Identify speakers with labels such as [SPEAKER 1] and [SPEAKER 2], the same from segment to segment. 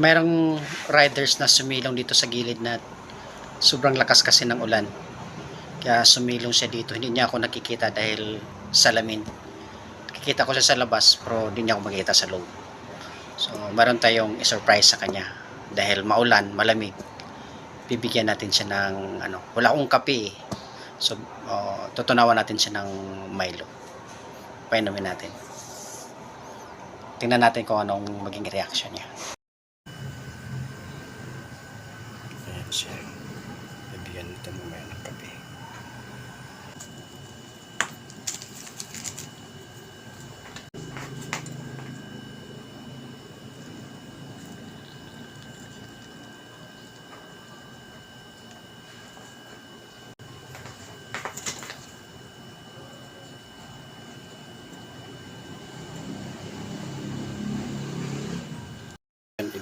[SPEAKER 1] mayroong riders na sumilong dito sa gilid na sobrang lakas kasi ng ulan. Kaya sumilong siya dito. Hindi niya ako nakikita dahil salamin. Nakikita ko siya sa labas pero hindi niya ako makikita sa loob. So, meron tayong surprise sa kanya. Dahil maulan, malamig. Bibigyan natin siya ng ano, wala akong kape eh. So, uh, tutunawan natin siya ng Milo. Painumin natin. Tingnan natin kung anong maging reaction niya. Ayan siya. Natin mamaya ng kape.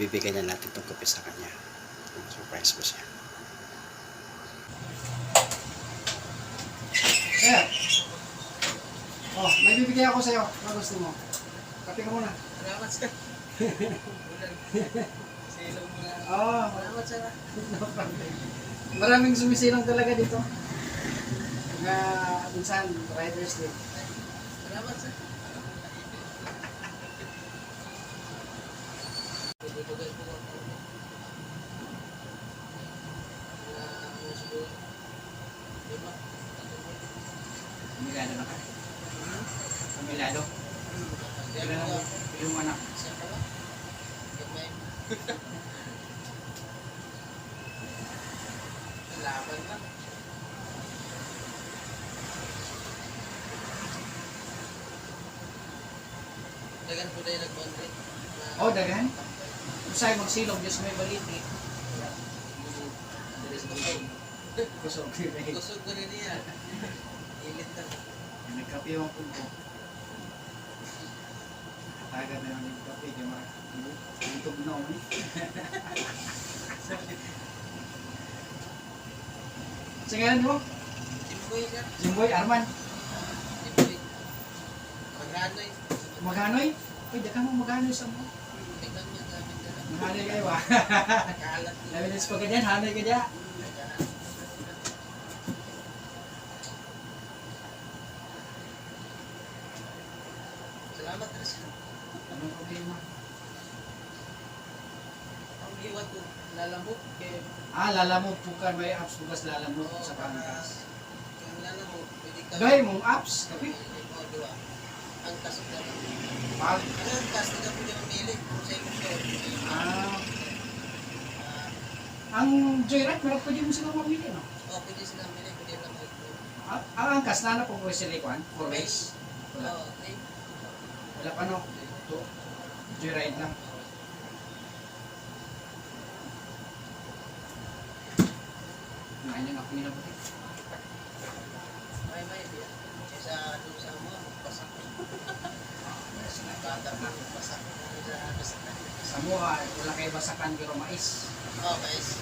[SPEAKER 1] Ibibigay na natin itong kape sa kanya. Surprise ko siya.
[SPEAKER 2] Sir. Oh, may bibigay ako sa'yo. Ano gusto mo? Kape ka muna.
[SPEAKER 3] Salamat sir. Silong mo na.
[SPEAKER 2] Oh,
[SPEAKER 3] Salamat sir.
[SPEAKER 2] no problem. Maraming sumisilang talaga dito. Na minsan, riders din.
[SPEAKER 3] Salamat sir. Bibigay ko ako. Na ano siguro. Lima.
[SPEAKER 2] Pamilado na ka. Pamilado.
[SPEAKER 3] Kaya
[SPEAKER 2] Ilan
[SPEAKER 3] ko.
[SPEAKER 2] ang yung anak?
[SPEAKER 3] Laban lang. Dagan po tayo nag-boundary. Na-
[SPEAKER 2] Oh, dagan. Usay magsilog, Diyos may baliti. Kusog.
[SPEAKER 3] Kusog ko rin niya. Ilit na.
[SPEAKER 2] Nagkape yung pulpo. Taga na yung nagkape. Di mo. Itog na ako eh. Sa ngayon mo?
[SPEAKER 3] Simboy sir.
[SPEAKER 2] Jimboy Arman.
[SPEAKER 3] Simboy. Maghanoy.
[SPEAKER 2] Maganoy? Uy, daka mo maganoy sa mo.
[SPEAKER 3] Na.
[SPEAKER 2] Mahaloy kayo ah. Labi pa ganyan, hanoy ka dyan.
[SPEAKER 3] Salamat sir.
[SPEAKER 2] Anong problema?
[SPEAKER 3] Ang iwan ko lalamok kay
[SPEAKER 2] Ah, lalamog po ka. May apps bukas lalamog sa pangkas.
[SPEAKER 3] Ang lalamok, pwede ka.
[SPEAKER 2] Gaya mong apps, kapi.
[SPEAKER 3] O, diwa. Ang kasok na lang.
[SPEAKER 2] Pag,
[SPEAKER 3] Ang kas, hindi ka pwede mamili kung sa iyong store.
[SPEAKER 2] ah,
[SPEAKER 3] Ah,
[SPEAKER 2] ang joyride, meron pwede mo silang mamili, no?
[SPEAKER 3] o, pwede sila mamili, pwede lang mag
[SPEAKER 2] Ah, ang angkas na na po ko sila ikuan, for race. Wala.
[SPEAKER 3] Oo, okay.
[SPEAKER 2] Wala pa, no? Ito, joyride lang. Ngayon yung ako nila puti.
[SPEAKER 3] May may diya. Sa doon sa mo, basak. Sa basak na.
[SPEAKER 2] Sa mua, wala kayo basakan pero mais.
[SPEAKER 3] Oh, guys.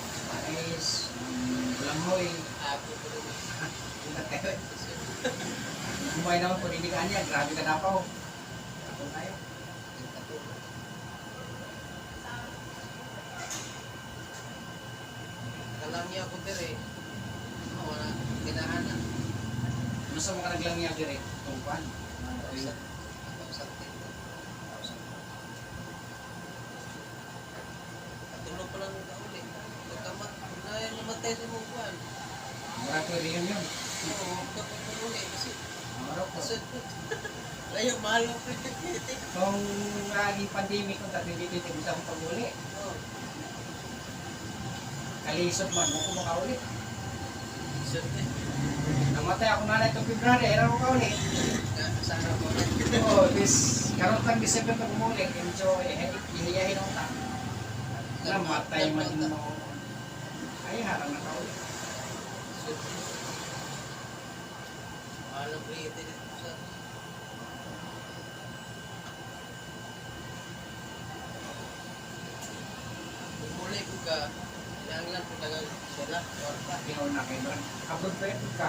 [SPEAKER 2] Mais, um, bulamhoy,
[SPEAKER 3] Ako ko rin.
[SPEAKER 2] Ingat kayo. Kumay naman po, hindi ka niya. Grabe ka na po. Ako tayo.
[SPEAKER 3] Kalang niya ako dire. Wala, ginahan na.
[SPEAKER 2] Gusto mo ka naglang niya dire?
[SPEAKER 3] Din. Katulog pa lang ng kauli. Pagkamat, na yan namatay sa mong buwan.
[SPEAKER 2] Mura ko rin yun.
[SPEAKER 3] Oo, kapag uli kasi
[SPEAKER 2] Mura ko.
[SPEAKER 3] kasod ko. Ayaw, mahal ang printitik.
[SPEAKER 2] Kung naging pandemic kung dito, hindi mo pag-uli.
[SPEAKER 3] Oo.
[SPEAKER 2] Kalisod man, mo ko makauli.
[SPEAKER 3] Kasod din.
[SPEAKER 2] Namatay ako na itong February, era ko kauli.
[SPEAKER 3] Sana ko.
[SPEAKER 2] Oo, this, karoon tang December na kumuli. Enjoy, ihiyahin ako ta. Namatay man din ako. Ay, harang na kauli.
[SPEAKER 3] Kasod din. Mahal ang printitik. Sa Kung uli ko ka,
[SPEAKER 2] Pinaw na kayo. Abroad pa ka.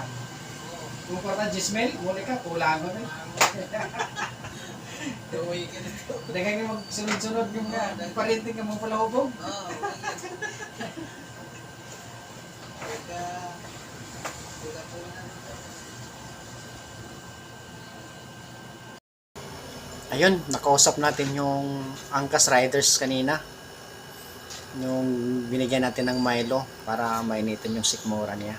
[SPEAKER 2] Kung kwarta Jismel, muli ka, kulangon eh.
[SPEAKER 3] Mahal mo. Uwi ka
[SPEAKER 2] nga magsunod-sunod yung nga, parinting ka mong palahubog.
[SPEAKER 3] Oo, ka. Teka. Teka po na.
[SPEAKER 1] Ayun, nakausap natin yung Angkas Riders kanina. Yung binigyan natin ng Milo para mainitin yung sikmura niya.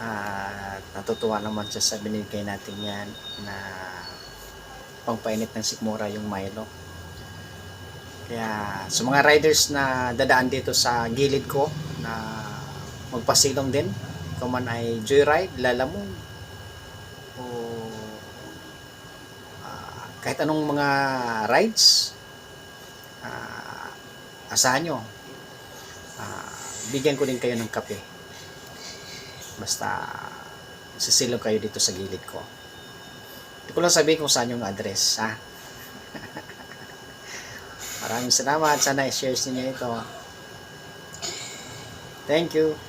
[SPEAKER 1] At natutuwa naman siya sa binigay natin yan na pangpainit ng sikmura yung Milo. Kaya sa mga riders na dadaan dito sa gilid ko na magpasilong din, ikaw man ay joyride, lalamog, o ah, kahit anong mga rides, ah, asahan nyo, ah, bigyan ko din kayo ng kape. Basta sisilong kayo dito sa gilid ko. Hindi ko lang sabihin kung saan yung address, ha? Maraming salamat. Sana i-share ninyo ito. Thank you.